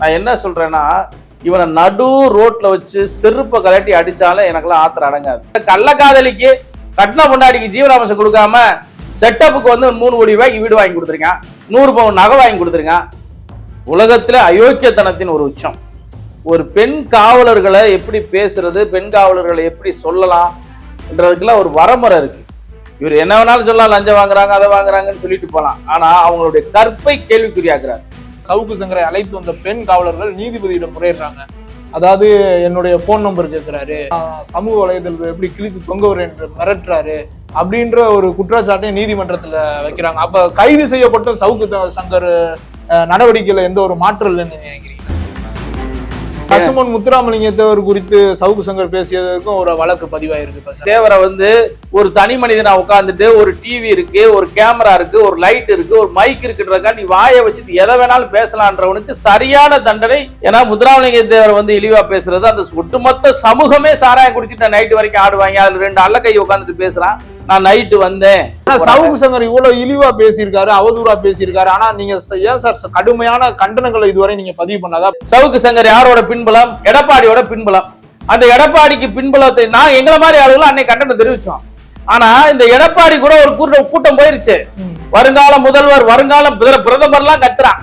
நான் என்ன சொல்கிறேன்னா இவனை நடு ரோட்டில் வச்சு செருப்பை கலட்டி அடித்தாலும் எனக்கெல்லாம் ஆத்திரம் அடங்காது. கள்ளக்காதலிக்கு கட்டின பொண்டாடிக்கு ஜீவராமசம் கொடுக்காம செட்டப்புக்கு வந்து மூணு கோடி ரூபாய்க்கு வீடு வாங்கி கொடுத்துருங்க நூறு பவுன் நகை வாங்கி கொடுத்துருங்க உலகத்தில் அயோக்கியத்தனத்தின் ஒரு உச்சம். ஒரு பெண் காவலர்களை எப்படி பேசுறது பெண் காவலர்களை எப்படி சொல்லலாம்ன்றதுக்கெல்லாம் ஒரு வரமுறை இருக்கு. இவர் என்ன வேணாலும் சொல்லலாம் லஞ்சம் வாங்குறாங்க அதை வாங்குறாங்கன்னு சொல்லிட்டு போகலாம் ஆனால் அவங்களுடைய கற்பை கேள்விக்குறியாக்குறாரு. சவுக்கு சங்கரை அழைத்து வந்த பெண் காவலர்கள் நீதிபதியிடம் முறையிடுறாங்க. அதாவது என்னுடைய ஃபோன் நம்பர் கேட்குறாரு சமூக வலைதளத்தில் எப்படி கிழித்து தொங்கவர் என்று மிரட்டுறாரு அப்படின்ற ஒரு குற்றச்சாட்டை நீதிமன்றத்துல வைக்கிறாங்க. அப்ப கைது செய்யப்பட்ட சவுக்கு த- சங்கர் நடவடிக்கையில் எந்த ஒரு மாற்றம் இல்லைன்னு நினைக்கிறீங்க? பசுமன் முத்துராமலிங்கத்தவர் குறித்து சவுக்கு சங்கர் பேசியதற்கும் ஒரு வழக்கு பதிவாயிருக்கு. தேவரை வந்து ஒரு தனி மனிதனா உட்காந்துட்டு ஒரு டிவி இருக்கு ஒரு கேமரா இருக்கு ஒரு லைட் இருக்கு ஒரு மைக் இருக்குன்றதுக்காண்டி வாயை வச்சுட்டு எதை வேணாலும் பேசலான்றவனுக்கு சரியான தண்டனை. ஏன்னா முத்துராமலிங்க தேவர் வந்து இழிவா பேசுறது அந்த ஒட்டுமொத்த சமூகமே சாராயம் குடிச்சிட்டு நைட்டு வரைக்கும் ஆடுவாங்க. அதுல ரெண்டு அல்ல கை உட்காந்துட்டு பேசுறான். நான் நைட்டு வந்தேன். சவுக்கு சங்கர் இவ்வளவு இழிவா பேசியிருக்காரு அவதூறா பேசியிருக்காரு. ஆனா நீங்க ஏன் சார் கடுமையான கண்டனங்களை இதுவரை நீங்க பதிவு பண்ணாதா? சவுக்கு சங்கர் யாரோட பின்பலம்? எடப்பாடியோட பின்பலம். அந்த எடப்பாடிக்கு பின்பலத்தை நான் எங்களை மாதிரி ஆளுகளும் அன்னைக்கு கண்டனம் தெரிவிச்சோம். ஆனா இந்த எடப்பாடி கூட ஒரு கூட்டம் கூட்டம் போயிருச்சு. வருங்கால முதல்வர் வருங்கால பிர- பிரதமர்லாம் கத்துறான்.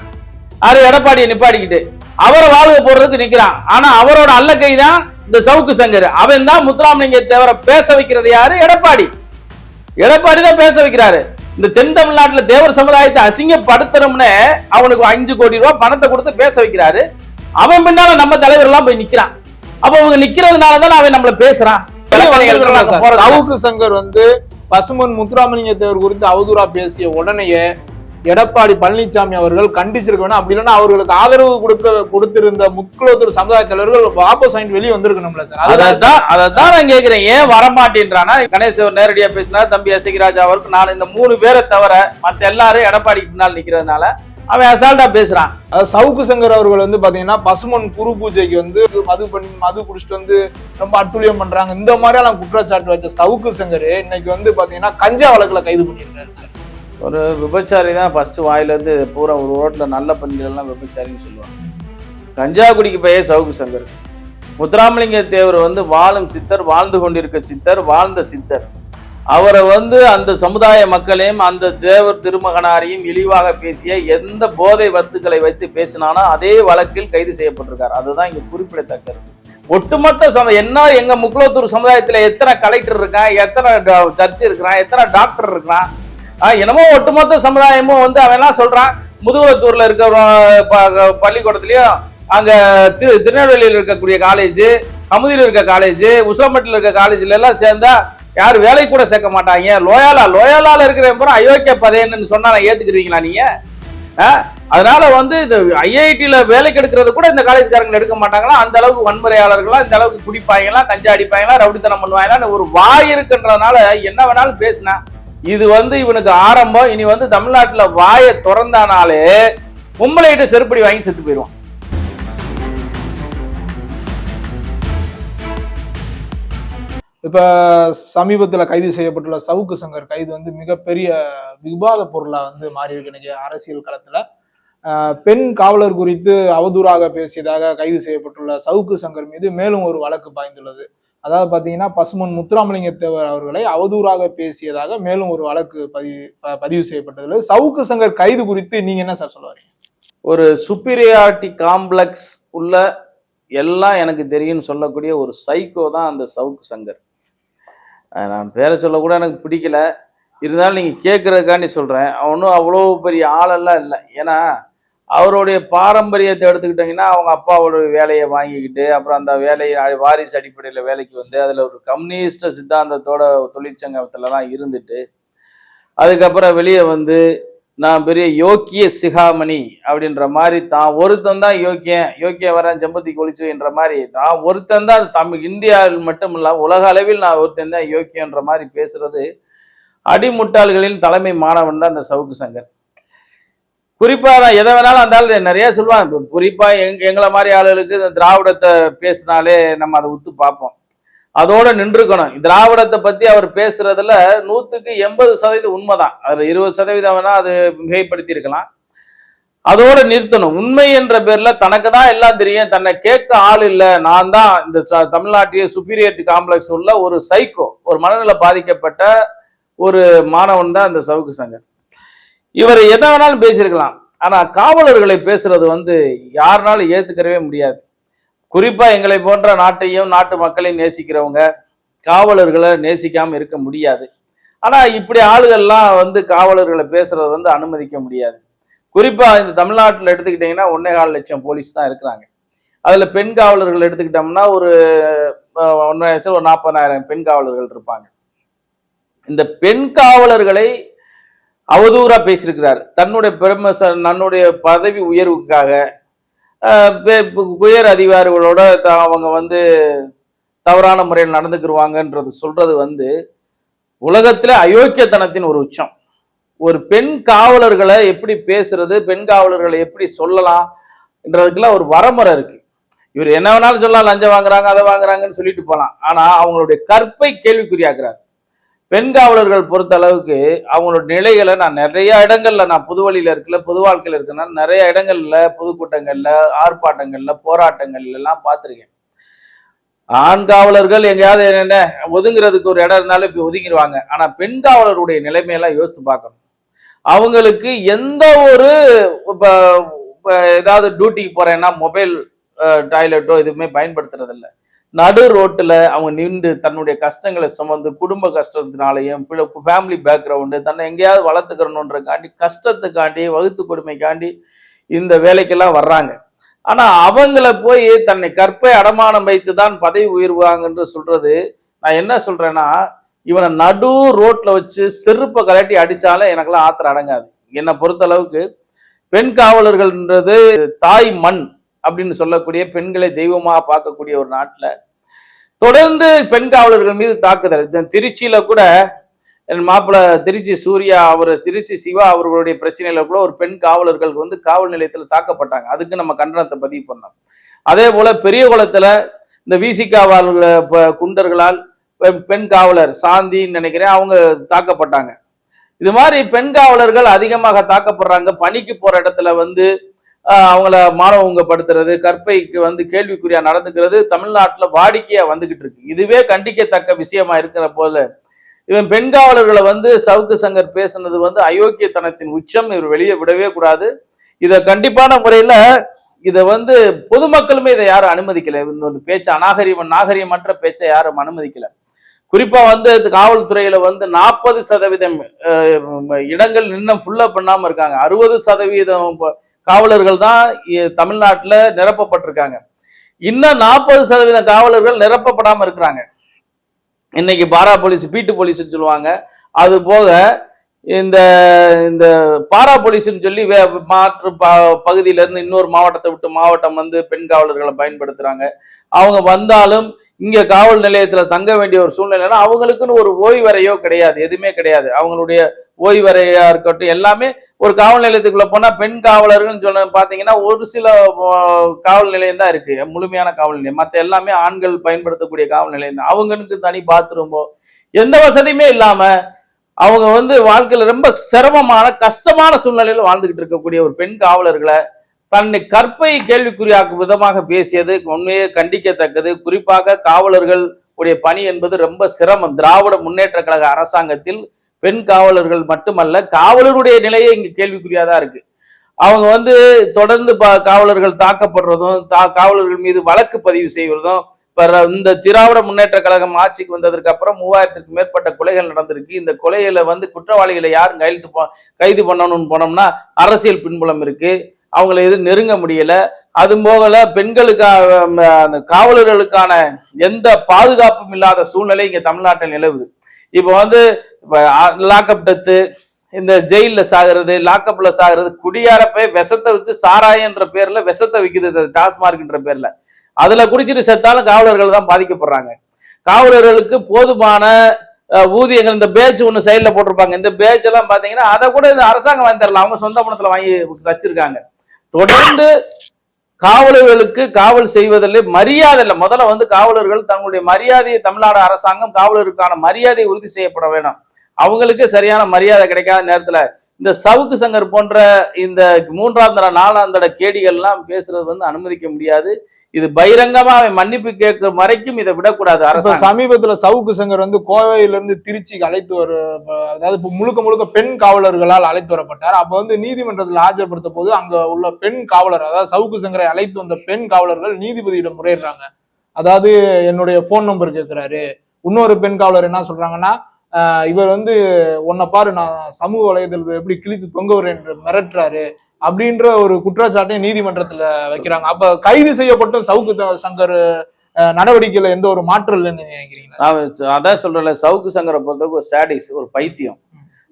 அது எடப்பாடியை நிப்பாடிக்கிட்டு அவரை வாழ்க போடுறதுக்கு நிக்கிறான். ஆனா அவரோட அல்லக்கை தான் இந்த சவுக்கு சங்கர். அவன் தான் முத்துராமலிங்க தேவரை பேச வைக்கிறது யாரு? எடப்பாடி. எடப்பாடி தான் பேச வைக்கிறாரு. இந்த தென் தமிழ்நாட்டுல தேவர் சமுதாயத்தை அசிங்கப்படுத்தணும்னு அவனுக்கு அஞ்சு கோடி ரூபாய் பணத்தை கொடுத்து பேச வைக்கிறாரு. அவன் பின்னால நம்ம தலைவர் எல்லாம் போய் நிக்கிறான். அப்ப அவங்க நிக்கிறதுனால தான் அவன் நம்மள பேசுறான். சவுக்கு சங்கர் வந்து பசுமன் முத்துராமலிங்க தேவர் குறித்து அவதூறா பேசிய உடனேயே எடப்பாடி பழனிசாமி அவர்கள் கண்டிச்சிருக்க வேணும். அப்படி இல்லைன்னா அவர்களுக்கு ஆதரவு கொடுக்க கொடுத்திருந்த முக்குலத்தூர் சமுதாய தலைவர்கள் வாபஸ் வாங்கிட்டு வெளியே வந்திருக்கணும்ல சார். அதான் அதான் நான் கேக்குறேன். ஏன் வரமாட்டேன்றானா கணேசன் நேரடியா பேசினார் தம்பி எசகிராஜ் அவருக்கு நான் இந்த மூணு பேரை தவிர மத்த எல்லாரும் எடப்பாடிக்கு பின்னால் நிக்கிறதுனால அவன் அசால்ட்டா பேசுறான். அதாவது சவுக்கு சங்கர் அவர்கள் வந்து பாத்தீங்கன்னா பசுமன் குரு பூஜைக்கு வந்து மது பண்ணி மது குடிச்சிட்டு வந்து ரொம்ப அட்டுழியம் பண்றாங்க. இந்த மாதிரியான குற்றச்சாட்டு வச்ச சவுக்கு சங்கர் இன்னைக்கு வந்து பாத்தீங்கன்னா கஞ்சா வழக்குல கைது பண்ணியிருக்காரு ஒரு விபச்சாரி தான் ஃபஸ்ட்டு வாயிலேருந்து பூரா ஒரு ரோட்டில் நல்ல பந்திலாம் விபச்சாரின்னு சொல்லுவாங்க. கஞ்சா குடிக்கு பெயர் சவுக்கு சங்கர். முத்துராமலிங்க தேவர் வந்து வாழும் சித்தர் வாழ்ந்து கொண்டிருக்க சித்தர் வாழ்ந்த சித்தர். அவரை வந்து அந்த சமுதாய மக்களையும் அந்த தேவர் திருமகனாரையும் இழிவாக பேசிய எந்த போதை வஸ்துக்களை வைத்து பேசினானோ அதே வழக்கில் கைது செய்யப்பட்டிருக்கார். அதுதான் இங்கே குறிப்பிடத்தக்கது. ஒட்டுமொத்த சம என்ன எங்கள் முக்குளத்தூர் சமுதாயத்தில் எத்தனை கலெக்டர் இருக்கான் எத்தனை சர்ச் இருக்கிறான் எத்தனை டாக்டர் இருக்கிறான் என்னமோ ஒட்டுமொத்த சமுதாயமும் வந்து அவன் எல்லாம் சொல்றான்? முதுகுளத்தூர்ல இருக்கிற ப- பள்ளிக்கூடத்துலயும் அங்க திரு திருநெல்வேலியில் இருக்கக்கூடிய காலேஜ் கமுதியில் இருக்க காலேஜ் உசிலம்பட்டில் இருக்க காலேஜ்ல எல்லாம் சேர்ந்தா யாரும் வேலைக்கு கூட சேர்க்க மாட்டாங்க. லோயாலா லோயாலால இருக்கிற பூரா அயோக்கிய பதையன்னு சொன்னா நான் ஏத்துக்கிருவீங்களா நீங்க? அதனால வந்து இந்த ஐஐடியில வேலைக்கு எடுக்கிறது கூட இந்த காலேஜ்காரங்க எடுக்க மாட்டாங்களா? அந்த அளவுக்கு வன்முறையாளர்களா இந்த அளவுக்கு குடிப்பாங்களா கஞ்சா அடிப்பாங்களா ரவுடித்தனம் பண்ணுவாங்களா ஒரு வாய் இருக்குன்றதுனால என்ன வேணாலும் பேசினா இது வந்து இவனுக்கு ஆரம்பம். இனி வந்து தமிழ்நாட்டில் வாயை திறந்தானாலே பொம்பளைகிட்ட செருப்படி வாங்கி செத்து போயிடுவான். இப்போ சமீபத்தில் கைது செய்யப்பட்டுள்ள சவுக்கு சங்கர் கைது வந்து மிகப்பெரிய விவாத பொருளா வந்து மாறி இருக்கு இன்னைக்கு அரசியல் களத்தில். பெண் காவலர் குறித்து அவதூறாக பேசியதாக கைது செய்யப்பட்டுள்ள சவுக்கு சங்கர் மீது மேலும் ஒரு வழக்கு பாய்ந்துள்ளது. அதாவது பார்த்தீங்கன்னா பசுமன் முத்துராமலிங்க தேவர் அவர்களை அவதூறாக பேசியதாக மேலும் ஒரு வழக்கு பதிவு ப- பதிவு செய்யப்பட்டதுல சவுக்கு சங்கர் கைது குறித்து நீங்க என்ன சார் சொல்ல வரீங்க? ஒரு சுப்பீரியாரிட்டி காம்ப்ளெக்ஸ் உள்ள எல்லாம் எனக்கு தெரியும்னு சொல்லக்கூடிய ஒரு சைக்கோ தான் அந்த சவுக்கு சங்கர். நான் பேரை சொல்லக்கூட எனக்கு பிடிக்கல. இருந்தாலும் நீங்கள் கேட்குறதுக்காண்டி சொல்கிறேன் அவனும் அவ்வளோ பெரிய ஆளெல்லாம் இல்லை. ஏன்னா அவருடைய பாரம்பரியத்தை எடுத்துக்கிட்டிங்கன்னா அவங்க அப்பாவோட வேலையை வாங்கிக்கிட்டு அப்புறம் அந்த வேலையை வாரிசு அடிப்படையில் வேலைக்கு வந்து அதில் ஒரு கம்யூனிஸ்ட சித்தாந்தத்தோட தொழிற்சங்கத்துலலாம் இருந்துட்டு அதுக்கப்புறம் வெளியே வந்து நான் பெரிய யோக்கிய சிகாமணி அப்படின்ற மாதிரி தான் ஒருத்தன் தான் யோக்கியன் யோக்கியம் வரேன் செம்பத்தி கொளிச்சுன்ற மாதிரி தான் ஒருத்தன் தான் தமிழ் இந்தியாவில் மட்டும் இல்லாம உலக அளவில் நான் ஒருத்தன் தான் யோக்கியன்ற மாதிரி பேசுறது அடிமுட்டாள்களின் தலைமை மாணவன் தான் இந்த சவுக்கு சங்கர். குறிப்பாக தான் எதை வேணாலும் அந்த ஆள் நிறைய சொல்லுவாங்க. குறிப்பாக எங் எங்களை மாதிரி ஆளுகளுக்கு இந்த திராவிடத்தை பேசினாலே நம்ம அதை உத்து பார்ப்போம். அதோட நின்றுக்கணும். திராவிடத்தை பற்றி அவர் பேசுறதுல நூற்றுக்கு எண்பது சதவீதம் உண்மைதான். அதில் இருபது சதவீதம் வேணால் அது மிகைப்படுத்தி இருக்கலாம் அதோட நிறுத்தணும். உண்மை என்ற பேர்ல தனக்கு தான் எல்லாம் தெரியும். தன்னை கேட்க ஆள் இல்லை. நான் தான் இந்த ச- தமிழ்நாட்டிலேயே சுப்பீரியாரிட்டி காம்ப்ளெக்ஸ் உள்ள ஒரு சைக்கோ ஒரு மனநிலை பாதிக்கப்பட்ட ஒரு மாணவன் தான் இந்த சவுக்கு சங்கர். இவர் என்ன வேணாலும் பேசியிருக்கலாம். ஆனா காவலர்களை பேசுறது வந்து யாருனாலும் ஏத்துக்கிறவே முடியாது. குறிப்பா எங்களை போன்ற நாட்டையும் நாட்டு மக்களையும் நேசிக்கிறவங்க காவலர்களை நேசிக்காம இருக்க முடியாது. ஆனா இப்படி ஆளுகள்லாம் வந்து காவலர்களை பேசுறது வந்து அனுமதிக்க முடியாது. குறிப்பா இந்த தமிழ்நாட்டில் எடுத்துக்கிட்டீங்கன்னா ஒன்னே கால் லட்சம் போலீஸ் தான் இருக்கிறாங்க. அதுல பெண் காவலர்கள் எடுத்துக்கிட்டோம்னா ஒரு ஒன்றரை லட்சம் ஒரு நாற்பதாயிரம் பெண் காவலர்கள் இருப்பாங்க. இந்த பெண் காவலர்களை அவதூறாக பேசியிருக்கிறார். தன்னுடைய பெருமை தன்னுடைய பதவி உயர்வுக்காக உயர் அதிகாரிகளோட த- அவங்க வந்து தவறான முறையில் நடந்துக்கிடுவாங்கன்றது சொல்கிறது வந்து உலகத்தில் அயோக்கியத்தனத்தின் ஒரு உச்சம். ஒரு பெண் காவலர்களை எப்படி பேசுறது பெண் காவலர்களை எப்படி சொல்லலாம் என்றதுக்கெல்லாம் ஒரு வரமுறை இருக்கு. இவர் என்ன வேணாலும் சொல்லலாம் லஞ்சம் வாங்குறாங்க அதை வாங்குறாங்கன்னு சொல்லிட்டு போகலாம் ஆனால் அவங்களுடைய கற்பை கேள்விக்குறியாக்குறார். பெண் காவலர்கள் பொறுத்த அளவுக்கு அவங்களோட நிலைகளை நான் நிறைய இடங்கள்ல நான் புதுவழியில இருக்கல புது வாழ்க்கையில இருக்கனால நிறைய இடங்கள்ல பொதுக்கூட்டங்கள்ல ஆர்ப்பாட்டங்கள்ல போராட்டங்கள்ல எல்லாம் பார்த்துருக்கேன். ஆண் காவலர்கள் எங்கேயாவது என்ன ஒதுங்குறதுக்கு ஒரு இடம் இருந்தாலும் இப்போ ஒதுங்கிடுவாங்க ஆனா பெண் காவலருடைய நிலைமையெல்லாம் யோசித்து பார்க்கணும். அவங்களுக்கு எந்த ஒரு இப்போ ஏதாவது டியூட்டிக்கு போறேன்னா மொபைல் டாய்லெட்டோ எதுவுமே பயன்படுத்துறது இல்லை நடு ரோட்டில் அவங்க நின்று தன்னுடைய கஷ்டங்களை சுமந்து குடும்ப கஷ்டத்தினாலையும் ஃபேமிலி பேக்ரவுண்டு தன்னை எங்கேயாவது வளர்த்துக்கிறணுன்றக்காண்டி கஷ்டத்துக்காண்டி வகுத்து கொடுமைக்காண்டி இந்த வேலைக்கெல்லாம் வர்றாங்க. ஆனால் அவங்கள போய் தன்னை கற்பை அடமானம் வைத்து தான் பதவி உயர்வாங்கன்று சொல்கிறது நான் என்ன சொல்கிறேன்னா இவனை நடு ரோட்டில் வச்சு செருப்பை கலட்டி அடித்தாலே எனக்கெல்லாம் ஆத்திரம் அடங்காது. என்னை பொறுத்தளவுக்கு பெண் காவலர்கள்ன்றது தாய் மண். அப்படின்னு சொல்லக்கூடிய பெண்களை தெய்வமாக பார்க்கக்கூடிய ஒரு நாட்டில் தொடர்ந்து பெண் காவலர்கள் மீது தாக்குதல். இந்த திருச்சியில கூட என் மாப்பிள்ள திருச்சி சூர்யா அவர் திருச்சி சிவா அவர்களுடைய பிரச்சனையில கூட ஒரு பெண் காவலர்களுக்கு வந்து காவல் நிலையத்தில் தாக்கப்பட்டாங்க. அதுக்கு நம்ம கண்டனத்தை பதிவு பண்ணோம். அதே போல பெரிய குளத்துல இந்த விசிகா குண்டர்களால் பெண் காவலர் சாந்தின்னு நினைக்கிறேன் அவங்க தாக்கப்பட்டாங்க. இது மாதிரி பெண் காவலர்கள் அதிகமாக தாக்கப்படுறாங்க. பணிக்கு போற இடத்துல வந்து அவங்கள மாணவங்கப்படுத்துறது கற்பைக்கு வந்து கேள்விக்குறியா நடந்துக்கிறது தமிழ்நாட்டில் வாடிக்கையா வந்துகிட்டு இருக்கு. இதுவே கண்டிக்கத்தக்க விஷயமா இருக்கிற போல. இவன் பெண் காவலர்களை வந்து சவுக்கு சங்கர் பேசுனது வந்து அயோக்கியத்தனத்தின் உச்சம். இவர் வெளியே விடவே கூடாது. இதை கண்டிப்பான முறையில இதை வந்து பொதுமக்களுமே இதை யாரும் அனுமதிக்கல. இந்த பேச்சு அநாகரியம் நாகரிகமற்ற பேச்சை யாரும் அனுமதிக்கல. குறிப்பா வந்து காவல்துறையில வந்து நாற்பது சதவீதம் இடங்கள் இன்னும் ஃபுல்லா பண்ணாம இருக்காங்க. அறுபது சதவீதம் இப்போ காவலர்கள் தான் இ- நிரப்பப்பட்டிருக்காங்க. இன்னும் நாற்பது சதவீதம் காவலர்கள் நிரப்பப்படாமல் இருக்கிறாங்க. இன்னைக்கு பாரா போலீஸ் பீட்டு போலீஸ்னு சொல்லுவாங்க. அது போக இந்த இந்த பாரா போலீஸ்னு சொல்லி வே மாற்று ப பகுதியிலேருந்து இன்னொரு மாவட்டத்தை விட்டு மாவட்டம் வந்து பெண் காவலர்களை பயன்படுத்துகிறாங்க அவங்க வந்தாலும் இங்கே காவல் நிலையத்தில் தங்க வேண்டிய ஒரு சூழ்நிலைனா அவங்களுக்குன்னு ஒரு ஓய்வறையோ கிடையாது எதுவுமே கிடையாது. அவங்களுடைய ஓய்வறையா இருக்கட்டும் எல்லாமே ஒரு காவல் நிலையத்துக்குள்ள போனால் பெண் காவலர்கள்னு சொல்ல பார்த்தீங்கன்னா ஒரு சில காவல் நிலையம் தான் இருக்கு. முழுமையான காவல் நிலையம். மற்ற எல்லாமே ஆண்கள் பயன்படுத்தக்கூடிய காவல் நிலையம் தான். அவங்களுக்கு தனி பாத்ரூமோ எந்த வசதியுமே இல்லாமல் அவங்க வந்து வாழ்க்கையில் ரொம்ப சிரமமான கஷ்டமான சூழ்நிலையில் வாழ்ந்துகிட்டு இருக்கக்கூடிய ஒரு பெண் காவலர்களை தன்னை கற்பை கேள்விக்குறியாக்கும் விதமாக பேசியது உண்மையே கண்டிக்கத்தக்கது. குறிப்பாக காவலர்கள் உடைய பணி என்பது ரொம்ப சிரமம். திராவிட முன்னேற்ற கழக அரசாங்கத்தில் பெண் காவலர்கள் மட்டுமல்ல காவலருடைய நிலையே கேள்விக்குறியாக தான் இருக்கு. அவங்க வந்து தொடர்ந்து காவலர்கள் தாக்கப்படுறதும் தா காவலர்கள் மீது வழக்கு பதிவு செய்வதும் இப்ப இந்த திராவிட முன்னேற்ற கழகம் ஆட்சிக்கு வந்ததற்கு அப்புறம் மூவாயிரத்திற்கு மேற்பட்ட கொலைகள் நடந்திருக்கு. இந்த கொலைகளை வந்து குற்றவாளிகளை யாரும் கையெழுத்து கைது பண்ணணும்னு போனோம்னா அரசியல் பின்புலம் இருக்கு. அவங்கள எதுவும் நெருங்க முடியல. அது போகல பெண்களுக்காக அந்த காவலர்களுக்கான எந்த பாதுகாப்பும் இல்லாத சூழ்நிலை இங்க தமிழ்நாட்டில் நிலவுது. இப்போ வந்து லாக்அப் டெத்து இந்த ஜெயிலில் சாகிறது லாக்அப்ல சாகிறது குடியாரப்பே விஷத்தை வச்சு சாராயன்ற பேர்ல விஷத்தை விக்குது டாஸ்மார்க்ன்ற பேர்ல. அதுல குடிச்சிட்டு செத்தாலும் காவலர்கள் தான் பாதிக்கப்படுறாங்க. காவலர்களுக்கு போதுமான ஊதியங்கள் இந்த பேட்ச் ஒன்று சைடில் போட்டிருப்பாங்க. இந்த பேட்ச் எல்லாம் பார்த்தீங்கன்னா அதை கூட இந்த அரசாங்கம் வாங்கி தரலாம் அவங்க சொந்த பணத்தில் வாங்கி வச்சிருக்காங்க. தொடர்ந்து காவலர்களுக்கு காவல் செய்வதில் மரியாதை இல்லை. முதல்ல வந்து காவலர்கள் தங்களுடைய மரியாதையை தமிழ்நாடு அரசாங்கம் காவலருக்கான மரியாதையை உறுதி செய்யப்பட வேண்டும் அவங்களுக்கு சரியான மரியாதை கிடைக்காத நேரத்துல இந்த சவுக்கு சங்கர் போன்ற இந்த மூன்றாம் தட நாலாம் தட கேடிகள்லாம் பேசுறது வந்து அனுமதிக்க முடியாது. இது பகிரங்கமா அவன் மன்னிப்பு கேட்கிற வரைக்கும் இதை விடக்கூடாது அரசு சமீபத்துல சவுக்கு சங்கர் வந்து கோவையில இருந்து திருச்சிக்கு அழைத்து வர அதாவது முழுக்க முழுக்க பெண் காவலர்களால் அழைத்து வரப்பட்டார். அப்ப வந்து நீதிமன்றத்தில் ஆஜர்படுத்த போது அங்க உள்ள பெண் காவலர் அதாவது சவுக்கு சங்கரை அழைத்து வந்த பெண் காவலர்கள் நீதிபதியிடம் முறையிடுறாங்க. அதாவது என்னுடைய போன் நம்பர் கேட்கிறாரு இன்னொரு பெண் காவலர் என்ன சொல்றாங்கன்னா இவர் வந்து உன்னை பாரு நான் சமூக வலைதளத்தில் எப்படி கிழித்து தொங்க என்று மிரட்டுறாரு அப்படின்ற ஒரு குற்றச்சாட்டையும் நீதிமன்றத்துல வைக்கிறாங்க. அப்ப கைது செய்யப்பட்ட சவுக்கு சங்கர் நடவடிக்கையில எந்த ஒரு மாற்றம் இல்லைன்னு நினைக்கிறீங்க நான் அதான் சொல்றேன்ல சவுக்கு சங்கரை பொறுத்தவரைக்கும் ஒரு சாடிஸ் ஒரு பைத்தியம்.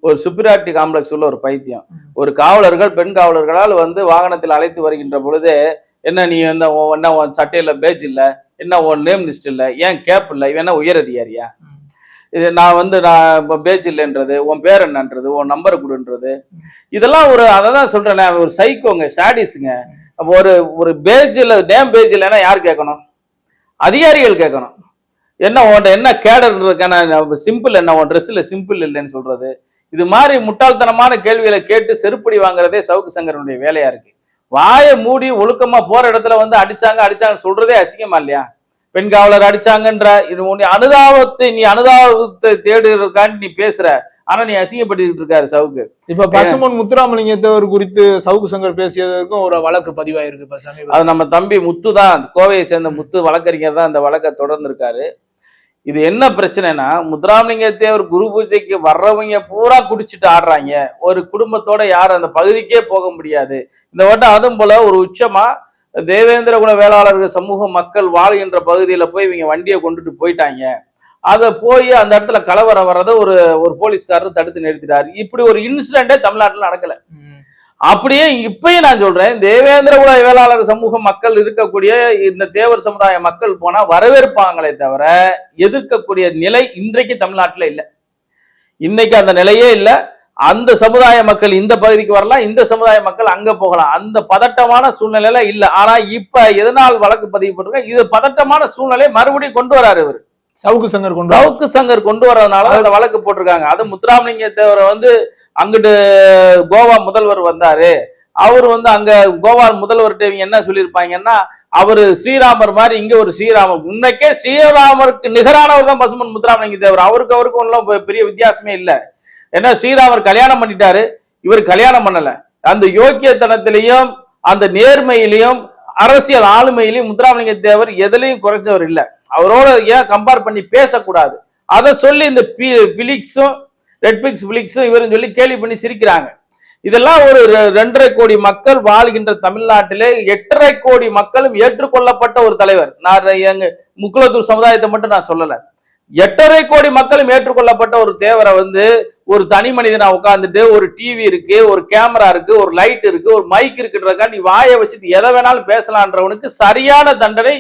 ஒரு சுப்பிராட்டி காம்ப்ளெக்ஸ் உள்ள ஒரு பைத்தியம். ஒரு காவலர்கள் பெண் காவலர்களால் வந்து வாகனத்தில் அழைத்து வருகின்ற பொழுது என்ன நீ வந்து உன் என்ன உன் சட்டையில பேஜ் இல்லை? என்ன உன் நேம் லிஸ்ட் இல்ல? ஏன் கேப் இல்லை? இவன் என்ன உயர் அதிகாரியா இது நான் வந்து நான் இப்போ பேஜ் இல்லைன்றது உன் பேர் என்னன்றது உன் நம்பரை கொடுன்றது. இதெல்லாம் ஒரு அதை தான் சொல்றேன் ஒரு சைக்கோங்க சாடிஸுங்க அப்போ ஒரு ஒரு பேஜ் இல்லை டேம் பேஜ் இல்லைன்னா யார் கேட்கணும்? அதிகாரிகள் கேட்கணும். என்ன உன்ட என்ன கேடர் சிம்பிள் என்ன உன் ட்ரெஸ்ஸில் சிம்பிள் இல்லைன்னு சொல்கிறது இது மாதிரி முட்டாள்தனமான கேள்விகளை கேட்டு செருப்படி வாங்குறதே சவுக்கு சங்கரனுடைய வேலையாக இருக்குது வாயை மூடி ஒழுக்கமாக போகிற இடத்துல வந்து அடிச்சாங்க அடித்தாங்கன்னு சொல்கிறதே அசிங்கமா இல்லையா? பெண் காவலர் அடிச்சாங்கன்ற இது உன்னை அனுதாபத்தை நீ அனுதாபத்தை தேடுறதுக்காண்டி நீ பேசுற. ஆனா நீ அசிங்கப்பட்டுக்கிட்டு இருக்காரு சவுக்கு. இப்ப பசுமன் முத்துராமலிங்கத்தவர் குறித்து சவுக்கு சங்கர் பேசியதற்கும் ஒரு வழக்கு பதிவாயிருக்கு. இப்ப அது நம்ம தம்பி முத்து தான் கோவையை சேர்ந்த முத்து வழக்கறிஞர் தான் இந்த வழக்கை தொடர்ந்து இருக்காரு இது என்ன பிரச்சனைனா முத்துராமலிங்க தேவர் குரு பூஜைக்கு வர்றவங்க பூரா குடிச்சிட்டு ஆடுறாங்க. ஒரு குடும்பத்தோட யாரும் அந்த பகுதிக்கே போக முடியாது. இந்த வட்டம் அதுவும் போல ஒரு உச்சமா தேவேந்திர குல வேளாளர்கள் சமூக மக்கள் வாழ்கின்ற பகுதியில போய் இவங்க வண்டியை கொண்டுட்டு போயிட்டாங்க. அதை போய் அந்த இடத்துல கலவரம் வர்றதை ஒரு ஒரு போலீஸ்காரர் தடுத்து நிறுத்திட்டாரு. இப்படி ஒரு இன்சிடென்டே தமிழ்நாட்டில் நடக்கல. அப்படியே இப்பயும் நான் சொல்றேன் தேவேந்திர குல வேளாளர் சமூக மக்கள் இருக்கக்கூடிய இந்த தேவர் சமுதாய மக்கள் போனா வரவேற்பாங்களே தவிர எதிர்க்கக்கூடிய நிலை இன்றைக்கு தமிழ்நாட்டுல இல்ல. இன்னைக்கு அந்த நிலையே இல்ல. அந்த சமுதாய மக்கள் இந்த பகுதிக்கு வரலாம் இந்த சமுதாய மக்கள் அங்க போகலாம். அந்த பதட்டமான சூழ்நிலையில இல்ல. ஆனா இப்ப எதனால் வழக்கு பதிவு போட்டிருக்க இது பதட்டமான சூழ்நிலை மறுபடியும் கொண்டு வராரு இவர். சவுக்கு சங்கர் கொண்டு சவுக்கு சங்கர் கொண்டு வரதுனால அந்த வழக்கு போட்டிருக்காங்க. அது முத்துராமலிங்க தேவரை வந்து அங்கிட்டு கோவா முதல்வர் வந்தாரு. அவர் வந்து அங்க கோவா முதல்வர்கிட்ட இவங்க என்ன சொல்லியிருப்பாங்கன்னா அவரு ஸ்ரீராமர் மாதிரி இங்க ஒரு ஸ்ரீராமர். இன்னைக்கே ஸ்ரீராமருக்கு நிகரானவர் தான் பசுமன் முத்துராமலிங்க தேவர் அவருக்கு அவருக்கு ஒன்றும் பெரிய வித்தியாசமே இல்லை. ஏன்னா ஸ்ரீராமர் கல்யாணம் பண்ணிட்டாரு. இவர் கல்யாணம் பண்ணல. அந்த யோக்கியத்தனத்திலையும் அந்த நேர்மையிலையும் அரசியல் ஆளுமையிலையும் முத்துராமலிங்க தேவர் எதுலையும் குறைச்சவர் இல்லை. அவரோட ஏன் கம்பேர் பண்ணி பேசக்கூடாது? அதை சொல்லி இந்த பி- பிலிக்ஸும் ரெட்பிக்ஸ் பிலிக்ஸும் இவரும் சொல்லி கேள்வி பண்ணி சிரிக்கிறாங்க. இதெல்லாம் ஒரு ரெ- ரெண்டரை கோடி மக்கள் வாழ்கின்ற தமிழ்நாட்டிலே எட்டரை கோடி மக்களும் ஏற்றுக்கொள்ளப்பட்ட ஒரு தலைவர். நான் எங்க முக்குலத்தூர் சமுதாயத்தை மட்டும் நான் சொல்லலை. எட்டரை கோடி மக்களும் ஏற்றுக்கொள்ளப்பட்ட ஒரு தேவரை வந்து ஒரு தனி மனிதனா உட்காந்துட்டு ஒரு டிவி இருக்கு ஒரு கேமரா இருக்கு ஒரு லைட் இருக்கு ஒரு மைக் இருக்குன்றதுக்காண்டி வாயை வச்சுட்டு எதை வேணாலும் பேசலான்றவனுக்கு சரியான தண்டனை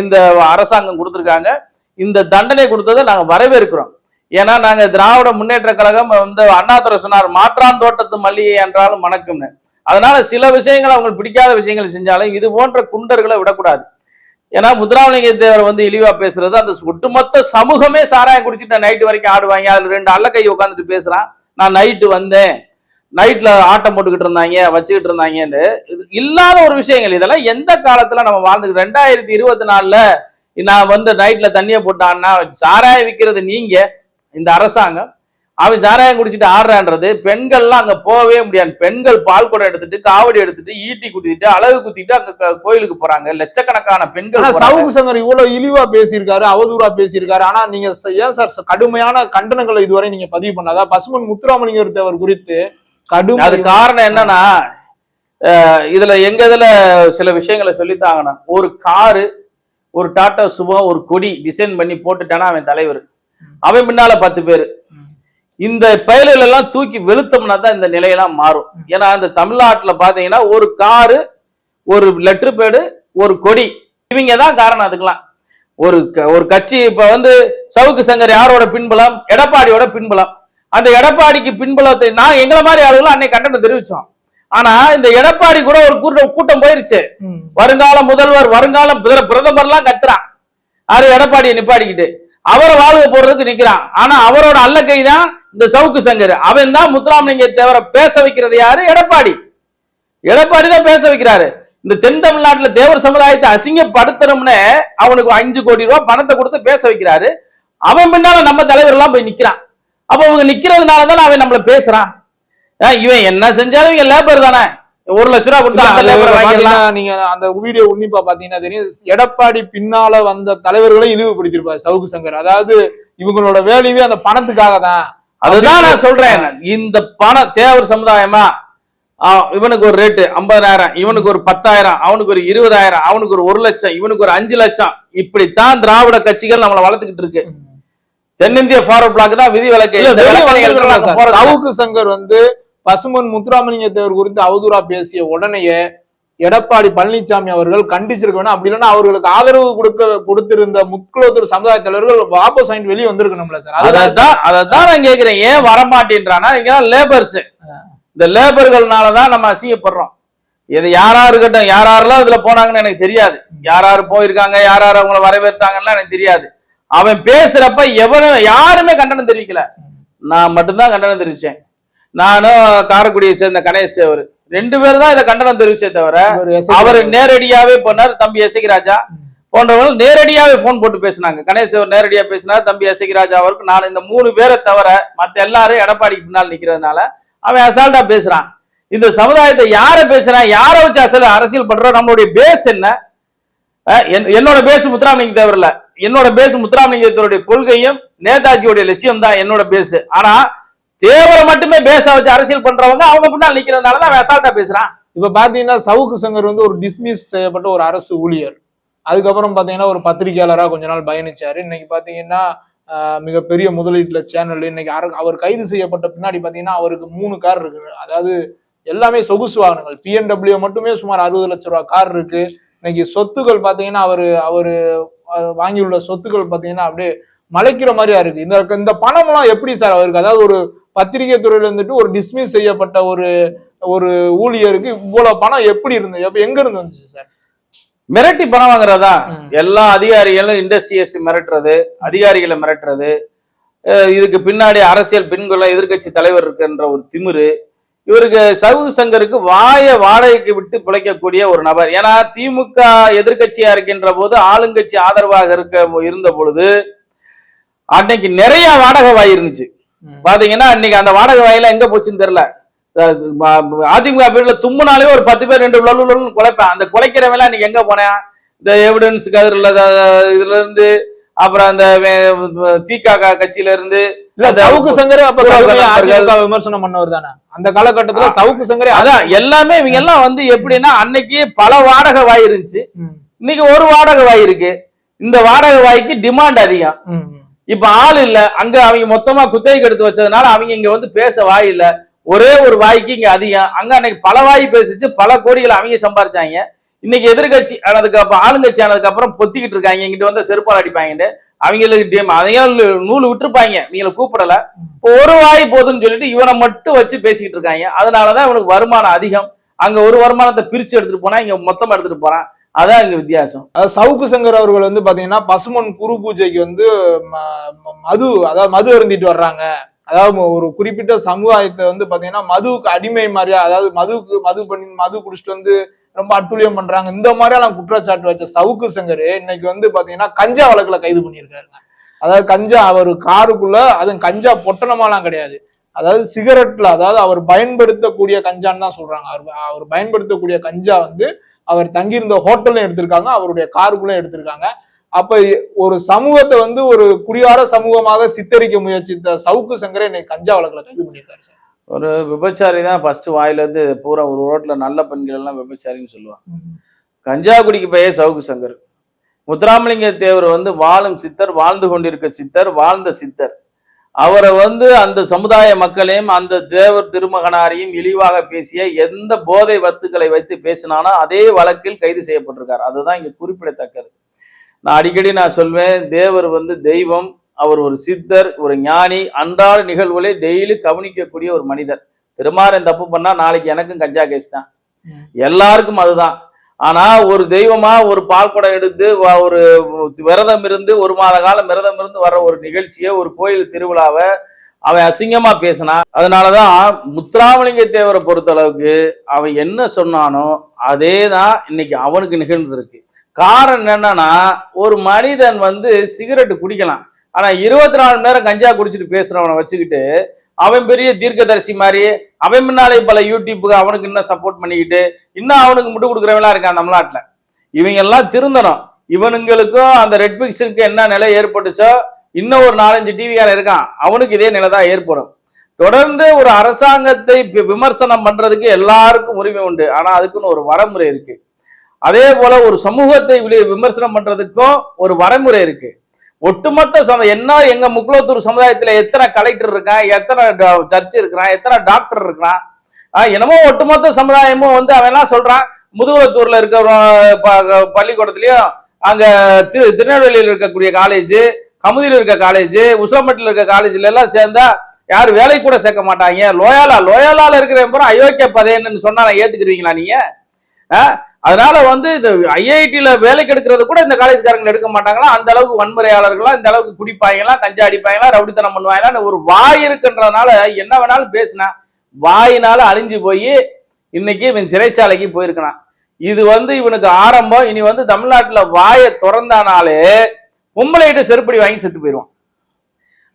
இந்த அரசாங்கம் கொடுத்துருக்காங்க. இந்த தண்டனை கொடுத்ததை நாங்கள் வரவேற்கிறோம். ஏன்னா நாங்கள் திராவிட முன்னேற்ற கழகம் வந்து அண்ணாதுரை சொன்னார் மாற்றான் தோட்டத்து மல்லிகை என்றாலும் மணக்கும்னு அதனால சில விஷயங்கள் அவங்களுக்கு பிடிக்காத விஷயங்கள் செஞ்சாலும் இது போன்ற குண்டர்களை விடக்கூடாது. ஏன்னா முத்துராமலிங்க தேவர் வந்து இழிவா பேசுறது அந்த ஒட்டுமொத்த சமூகமே சாராயம் குடிச்சிட்டு நைட்டு வரைக்கும் ஆடுவாங்க. அதுல ரெண்டு அல்ல கை உட்காந்துட்டு பேசுறான். நான் நைட்டு வந்தேன். நைட்ல ஆட்டம் போட்டுக்கிட்டு இருந்தாங்க வச்சுக்கிட்டு இருந்தாங்கன்னு. இது இல்லாத ஒரு விஷயங்கள். இதெல்லாம் எந்த காலத்துல நம்ம வாழ்ந்து ரெண்டாயிரத்தி இருபத்தி நாலுல நான் வந்து நைட்ல தண்ணியை போட்டான்னா சாராயம் விற்கிறது நீங்க இந்த அரசாங்கம். அவன் சாராயம் குடிச்சிட்டு ஆடுறான்றது பெண்கள்லாம் அங்க போகவே முடியாது. பெண்கள் பால் குடம் எடுத்துட்டு காவடி எடுத்துட்டு ஈட்டி குத்திட்டு அழகு குத்திட்டு அங்க கோயிலுக்கு போறாங்க. லட்சக்கணக்கான பெண்கள். சவுக்கு சங்கர் இவ்வளவு இழிவா பேசியிருக்காரு அவதூறா பேசியிருக்காரு. ஆனா நீங்க ஏன் சார் கடுமையான கண்டனங்களை இதுவரை நீங்க பதிவு பண்ணாதா? பசுமன் முத்துராமலிங்கர் தேவர் குறித்து கடும் அது காரணம் என்னன்னா இதுல எங்க இதுல சில விஷயங்களை சொல்லித்தாங்கண்ணா. ஒரு காரு ஒரு டாடா சுபா ஒரு கொடி டிசைன் பண்ணி போட்டுட்டானா அவன் தலைவர். அவன் பின்னால பத்து பேர். இந்த பயல்கள் எல்லாம் தூக்கி வெளுத்தோம்னா தான் இந்த நிலையெல்லாம் மாறும். ஏன்னா இந்த தமிழ்நாட்டுல பாத்தீங்கன்னா ஒரு காரு ஒரு லெட்டர் பேடு ஒரு கொடி. இவங்க தான் காரணம் அதுக்கெல்லாம். ஒரு ஒரு கட்சி இப்ப வந்து சவுக்கு சங்கர் யாரோட பின்புலம்? எடப்பாடியோட பின்புலம். அந்த எடப்பாடிக்கு பின்புலத்தை நான் எங்களை மாதிரி ஆளுகளும் அன்னைக்கு கண்டனம் தெரிவிச்சோம். ஆனா இந்த எடப்பாடி கூட ஒரு கூட்டம் கூட்டம் போயிருச்சு. வருங்கால முதல்வர் வருங்கால பிரதமர் எல்லாம் கத்துறான். அது எடப்பாடியை நிப்பாடிக்கிட்டு அவரை வாழ்க போடுறதுக்கு நிக்கிறான். ஆனா அவரோட அல்லக்கை தான் இந்த சவுக்கு சங்கர் அவன் தான் முத்துராமலிங்க தேவரை பேச வைக்கிறது யாரு? எடப்பாடி. எடப்பாடி தான் பேச வைக்கிறாரு. இந்த தென் தமிழ்நாட்டுல தேவர் சமுதாயத்தை அசிங்கப்படுத்தணும்னு அவனுக்கு அஞ்சு கோடி ரூபாய் பணத்தை கொடுத்து பேச வைக்கிறாரு. அவன் பின்னால நம்ம தலைவர் எல்லாம் போய் நிக்கிறான். அப்ப அவங்க நிக்கிறதுனால தானே அவன் நம்மள பேசுறான். இவன் என்ன செஞ்சாலும் இவங்க லேபர் தானே. ஒரு லட்ச ரூபா கொடுத்தா நீங்க அந்த வீடியோ உன்னிப்பா பாத்தீங்கன்னா தெரியும். எடப்பாடி பின்னால வந்த தலைவர்களை இழிவுபடுத்திருப்பாரு சவுக்கு சங்கர். அதாவது இவங்களோட வேலையே அந்த பணத்துக்காக தான் அதுதான் நான் சொல்றேன். இந்த பணம் தேவர் சமுதாயமா? இவனுக்கு ஒரு ரேட்டு ஐம்பதாயிரம் இவனுக்கு ஒரு பத்தாயிரம் அவனுக்கு ஒரு இருபதாயிரம் அவனுக்கு ஒரு ஒரு லட்சம் இவனுக்கு ஒரு அஞ்சு லட்சம். இப்படித்தான் திராவிட கட்சிகள் நம்மளை வளர்த்துக்கிட்டு இருக்கு. தென்னிந்திய ஃபார்வர்ட் பிளாக் தான் விதி விலக்கு. சங்கர் வந்து பசுமன் முத்துராமலிங்க தேவர் குறித்து அவதூறா பேசிய உடனேயே எடப்பாடி பழனிசாமி அவர்கள் கண்டிச்சிருக்க வேணும். அப்படி இல்லைன்னா அவர்களுக்கு ஆதரவு கொடுக்க கொடுத்திருந்த முக்குலத்தூர் சமுதாய தலைவர்கள் வாபஸ் வாங்கிட்டு வெளியே வந்திருக்கணும்ல சார். அதுதான் அததான் அததான் நான் கேக்குறேன். ஏன் வரமாட்டேன்றானா இங்க லேபர்ஸ் இந்த லேபர்கள்னாலதான் நம்ம அசிங்கப்படுறோம். இது யாரா இருக்கட்டும் யார் யாரெல்லாம் இதுல போனாங்கன்னு எனக்கு தெரியாது. யார் யார் போயிருக்காங்க யார் யார் அவங்கள வரவேற்றாங்கன்னு எனக்கு தெரியாது. அவன் பேசுறப்ப எவனும் யாருமே கண்டனம் தெரிவிக்கல. நான் மட்டும்தான் கண்டனம் தெரிவிச்சேன். நானும் காரைக்குடியை சேர்ந்த கணேஷ் தேவர். ரெண்டு பேரும் தான் இதை கண்டனம் தெரிவிச்சே தவிர. அவர் நேரடியாவே பண்ணார் தம்பி எசகி ராஜா. போன்றவர்கள் நேரடியாவே போன் போட்டு பேசினாங்க. கணேஷ் தேவர் நேரடியா பேசினார் தம்பி எசகி ராஜா அவருக்கு. நான் இந்த மூணு பேரை தவிர மத்த எல்லாரும் எடப்பாடிக்கு பின்னால் நிக்கிறதுனால அவன் அசால்ட்டா பேசுறான். இந்த சமுதாயத்தை யார பேசுறான் யாரை வச்சு அசல் அரசியல் பண்றோம் நம்மளுடைய பேஸ் என்ன? என்னோட பேஸ் முத்துராமலிங்க தேவர்ல. என்னோட பேஸ் முத்துராமலிங்க தேவருடைய கொள்கையும் நேதாஜியோட லட்சியம் தான் என்னோட பேஸ் ஆனா தேவரை மட்டுமே பேச வச்சு அரசியல் பண்றவங்க அவங்க பின்னால் நிக்கிறதுனால தான் அசால்ட்டா பேசுறான். இப்ப பாத்தீங்கன்னா சவுக்கு சங்கர் வந்து ஒரு டிஸ்மிஸ் செய்யப்பட்ட ஒரு அரசு ஊழியர். அதுக்கப்புறம் பாத்தீங்கன்னா ஒரு பத்திரிகையாளரா கொஞ்ச நாள் பயணிச்சாரு. இன்னைக்கு பாத்தீங்கன்னா மிகப்பெரிய முதலீட்டுல சேனல் இன்னைக்கு அர- அவர் கைது செய்யப்பட்ட பின்னாடி பாத்தீங்கன்னா அவருக்கு மூணு கார் இருக்கு அதாவது எல்லாமே சொகுசு வாகனங்கள். பிஎன்டபிள்யூ மட்டுமே சுமார் அறுபது லட்ச ரூபா கார் இருக்கு. இன்னைக்கு சொத்துக்கள் பாத்தீங்கன்னா அவரு அவரு வாங்கியுள்ள சொத்துக்கள் பாத்தீங்கன்னா அப்படியே மலைக்கிற மாதிரியா இருக்கு. இந்த இந்த பணம் எல்லாம் எப்படி சார் அவருக்கு? அதாவது ஒரு பத்திரிகை துறையில இருந்துட்டு ஒரு டிஸ்மிஸ் செய்யப்பட்ட ஒரு ஒரு ஊழியருக்கு இவ்வளவு பணம் எப்படி இருந்தது? எப்ப எங்க இருந்து வந்துச்சு சார்? மிரட்டி பணம் வாங்குறதா. எல்லா அதிகாரிகளும் இண்டஸ்ட்ரியஸ் மிரட்டுறது அதிகாரிகளை மிரட்டுறது இதுக்கு பின்னாடி அரசியல் பின்குள்ள எதிர்க்கட்சி தலைவர் இருக்கின்ற ஒரு திமிரு இவருக்கு சவுகு சங்கருக்கு வாய வாடகைக்கு விட்டு பிழைக்கக்கூடிய ஒரு நபர். ஏன்னா திமுக எதிர்க்கட்சியா இருக்கின்ற போது ஆளுங்கட்சி ஆதரவாக இருக்க இருந்த பொழுது அன்னைக்கு நிறைய வாடகை வாய் இருந்துச்சு பாத்தீங்கன்னா இன்னைக்கு அந்த வாடகை வாயில எங்க போச்சுன்னு தெரியல. அதிமுக பீரியட்ல தும்முனாலே ஒரு பத்து பேர் ரெண்டு லொல்லுன்னு குலைப்பேன். அந்த குலைக்கிறவன் இன்னைக்கு எங்க போனேன்? இந்த எவிடன்ஸ் கதிரில் இதுல இருந்து அப்புறம் அந்த திகாக கட்சியில இருந்து இல்ல சவுக்கு சங்கரே அப்ப விமர்சனம் பண்ணவர் தானே? அந்த காலகட்டத்துல சவுக்கு சங்கரே அதான் எல்லாமே இவங்க எல்லாம் வந்து எப்படின்னா அன்னைக்கு பல வாடகை வாய் இருந்துச்சு. இன்னைக்கு ஒரு வாடகை வாய் இருக்கு. இந்த வாடகை வாய்க்கு டிமாண்ட் அதிகம். இப்ப ஆள் இல்ல. அங்க அவங்க மொத்தமா குத்தகைக்கு எடுத்து வச்சதுனால அவங்க இங்க வந்து பேச வாய் இல்ல. ஒரே ஒரு வாய்க்கு இங்க அதிகம். அங்க அன்னைக்கு பல வாய் பேசிச்சு பல கோடிகளை அவங்க சம்பாரிச்சாங்க. இன்னைக்கு எதிர்கட்சி ஆனதுக்கு அப்புறம் ஆளுங்கட்சி ஆனதுக்கு அப்புறம் பொத்திக்கிட்டு இருக்காங்க. இங்கிட்ட வந்து செருப்பால் அடிப்பாங்க அவங்களுக்கு டேம் அதையும் நூல் விட்டுருப்பாங்க. நீங்களை கூப்பிடல. இப்போ ஒரு வாய் போதுன்னு சொல்லிட்டு இவனை மட்டும் வச்சு பேசிக்கிட்டு இருக்காங்க. அதனாலதான் இவனுக்கு வருமானம் அதிகம். அங்க ஒரு வருமானத்தை பிரிச்சு எடுத்துட்டு போனா இங்க மொத்தமா எடுத்துட்டு போறான். அதான் இங்க வித்தியாசம். அதாவது சவுக்கு சங்கர் அவர்கள் வந்து பாத்தீங்கன்னா பசுமன் குரு பூஜைக்கு வந்து ம- மது அதாவது மது அருந்திட்டு வர்றாங்க. அதாவது ஒரு குறிப்பிட்ட சமுதாயத்தை வந்து பாத்தீங்கன்னா மதுவுக்கு அடிமை மாதிரியா அதாவது மதுவுக்கு மது பண்ணி மது குடிச்சிட்டு வந்து ரொம்ப அட்டுழியம் பண்றாங்க. இந்த மாதிரியெல்லாம் குற்றச்சாட்டு வச்ச சவுக்கு சங்கர் இன்னைக்கு வந்து பாத்தீங்கன்னா கஞ்சா வழக்குல கைது பண்ணியிருக்காருங்க. அதாவது கஞ்சா அவர் காருக்குள்ள அதுவும் கஞ்சா பொட்டணமாலாம் கிடையாது. அதாவது சிகரெட்ல அதாவது அவர் பயன்படுத்தக்கூடிய கஞ்சான்னு தான் சொல்றாங்க. அவர் அவர் பயன்படுத்தக்கூடிய கஞ்சா வந்து அவர் தங்கியிருந்த ஹோட்டல்ல எடுத்திருக்காங்க அவருடைய காருக்குள்ள எடுத்திருக்காங்க. அப்ப ஒரு சமூகத்தை வந்து ஒரு குடியார சமூகமாக சித்தரிக்க முயற்சித்த சவுக்கு சங்கரை இன்னைக்கு கஞ்சா வழக்குல கைது பண்ணியிருக்காரு சார். ஒரு விபச்சாரி தான் ஃபர்ஸ்ட் வாயில இருந்து பூரா ஒரு ரோட்ல நல்ல பெண்கள் எல்லாம் விபச்சாரின்னு சொல்லுவாங்க. கஞ்சா குடிக்கு பெயர் சவுக்கு சங்கர். முத்துராமலிங்க தேவர் வந்து வாழும் சித்தர் வாழ்ந்து கொண்டிருக்க சித்தர் வாழ்ந்த சித்தர். அவரை வந்து அந்த சமுதாய மக்களையும் அந்த தேவர் திருமகனாரையும் இழிவாக பேசிய எந்த போதை வஸ்துக்களை வைத்து பேசினானோ அதே வழக்கில் கைது செய்யப்பட்டிருக்கார். அதுதான் இங்க குறிப்பிடத்தக்கது. நான் அடிக்கடி நான் சொல்வேன் தேவர் வந்து தெய்வம் அவர் ஒரு சித்தர் ஒரு ஞானி அன்றாட நிகழ்வுகளை டெய்லி கவனிக்கக்கூடிய ஒரு மனிதர். திருமாறன் தப்பு பண்ணா நாளைக்கு எனக்கும் கஞ்சா கேஸ் தான். எல்லாருக்கும் அதுதான். ஆனா ஒரு தெய்வமா ஒரு பால் குடம் எடுத்து ஒரு விரதம் இருந்து ஒரு மாத காலம் விரதம் இருந்து வர்ற ஒரு நிகழ்ச்சியை ஒரு கோயில் திருவிழாவை அவன் அசிங்கமா பேசினா அதனாலதான் முத்துராமலிங்க தேவரை பொறுத்தளவுக்கு அவன் என்ன சொன்னானோ அதே தான் இன்னைக்கு அவனுக்கு நிகழ்ந்திருக்கு. காரணம் என்னன்னா ஒரு மனிதன் வந்து சிகரெட் குடிக்கலாம். ஆனா இருபத்தி நாலு மணி நேரம் கஞ்சா குடிச்சிட்டு பேசுறவனை வச்சுக்கிட்டு அவன் பெரிய தீர்க்கதரிசி மாதிரி அவன் முன்னாலே பல யூடியூப்புக்கு அவனுக்கு இன்னும் சப்போர்ட் பண்ணிக்கிட்டு இன்னும் அவனுக்கு முட்டு கொடுக்குறவங்களா இருக்கான் தமிழ்நாட்டுல. இவங்க எல்லாம் திருந்தணும். இவனுங்களுக்கும் அந்த ரெட் பிக்ஸுக்கு என்ன நிலை ஏற்பட்டுச்சோ இன்னும் ஒரு நாலஞ்சு டிவிக்காரன் இருக்கான். அவனுக்கு இதே நிலை தான் ஏற்படும். தொடர்ந்து ஒரு அரசாங்கத்தை விமர்சனம் பண்றதுக்கு எல்லாருக்கும் உரிமை உண்டு. ஆனா அதுக்குன்னு ஒரு வரமுறை இருக்கு. அதே போல ஒரு சமூகத்தை விமர்சனம் பண்றதுக்கும் ஒரு வரைமுறை இருக்கு. ஒட்டுமொத்த சம என்ன எங்க முக்குளத்தூர் சமுதாயத்துல எத்தனை கலெக்டர் இருக்கான்? எத்தனை சர்ச் இருக்கிறான்? எத்தனை டாக்டர் இருக்கிறான்? என்னமோ ஒட்டுமொத்த சமுதாயமும் வந்து அவன் என்ன சொல்றான்? முதுகுளத்தூர்ல இருக்கிற ப- பள்ளிக்கூடத்துலயும் அங்க திரு திருநெல்வேலியில் இருக்கக்கூடிய காலேஜ் கமுதியில் இருக்க காலேஜ் உசிலம்பட்டில் இருக்க காலேஜ்ல எல்லாம் சேர்ந்தா யாரும் வேலை கூட சேர்க்க மாட்டாங்க. லோயாலா லோயாலால இருக்கிற பூரா அயோக்கிய பதையன்னு சொன்னா நான் நீங்க? அதனால வந்து இந்த ஐஐடியில வேலைக்கு எடுக்கிறது கூட இந்த காலேஜ்காரங்க எடுக்க மாட்டாங்களா? அந்த அளவுக்கு வன்முறையாளர்கள்லாம் இந்த அளவுக்கு குடிப்பாங்களா கஞ்சா அடிப்பாங்களா ரவுடித்தனம் பண்ணுவாங்களா ஒரு வாய் இருக்குன்றதுனால என்ன வேணாலும் பேசினா வாயினால அழிஞ்சு போய் இன்னைக்கு இவன் சிறைச்சாலைக்கு போயிருக்கிறான். இது வந்து இவனுக்கு ஆரம்பம். இனி வந்து தமிழ்நாட்டுல வாயை திறந்தானாலே பொம்பளைகிட்ட செருப்படி வாங்கி செத்து போயிடுவான்.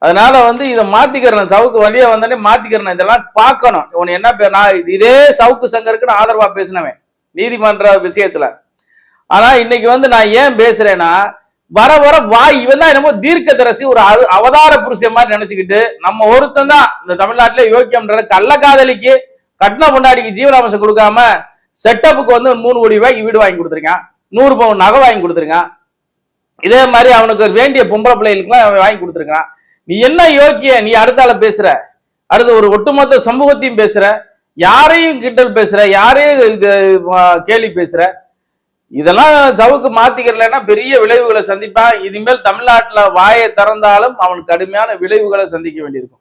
அதனால வந்து இதை மாத்திக்கிறேன் சவுக்கு வழியா வந்தோடனே மாத்திக்கிறேன் இதெல்லாம் பார்க்கணும். உன் என்ன பே- நான் இதே சவுக்கு சங்கருக்கு நான் ஆதரவா பேசினவன். நீதிமன்ற விஷயத்துல. ஆனா இன்னைக்கு வந்து நான் ஏன் பேசுறேன்னா வர வர வாய் இவன் தான் என்னமோ தீர்க்கதரிசி ஒரு அவதார புருஷன் மாதிரி நினைச்சுக்கிட்டு நம்ம ஒருத்தன் தான் இந்த தமிழ்நாட்டுல யோக்கியம்ன்ற கள்ளக்காதலிக்கு கட்டின பொண்டாடிக்கு ஜீவராமசம் கொடுக்காம செட்டப்புக்கு வந்து மூணு கோடி ரூபாய்க்கு வீடு வாங்கி கொடுத்துருக்கான். நூறு பவுன் நகை வாங்கி கொடுத்துருக்கான். இதே மாதிரி அவனுக்கு வேண்டிய பொம்பளை பிள்ளைகளுக்குலாம் அவன் வாங்கி கொடுத்துருக்கான். நீ என்ன யோக்கிய நீ அடுத்தால பேசுற? அடுத்து ஒரு ஒட்டுமொத்த சமூகத்தையும் பேசுற? யாரையும் கிண்டல் பேசுற யாரையும் இது கேலி பேசுற. இதெல்லாம் சவுக்கு மாத்திக்கிறலன்னா பெரிய விளைவுகளை சந்திப்பான். இனிமேல் தமிழ்நாட்டுல வாயை திறந்தாலும் அவன் கடுமையான விளைவுகளை சந்திக்க வேண்டியிருக்கும்.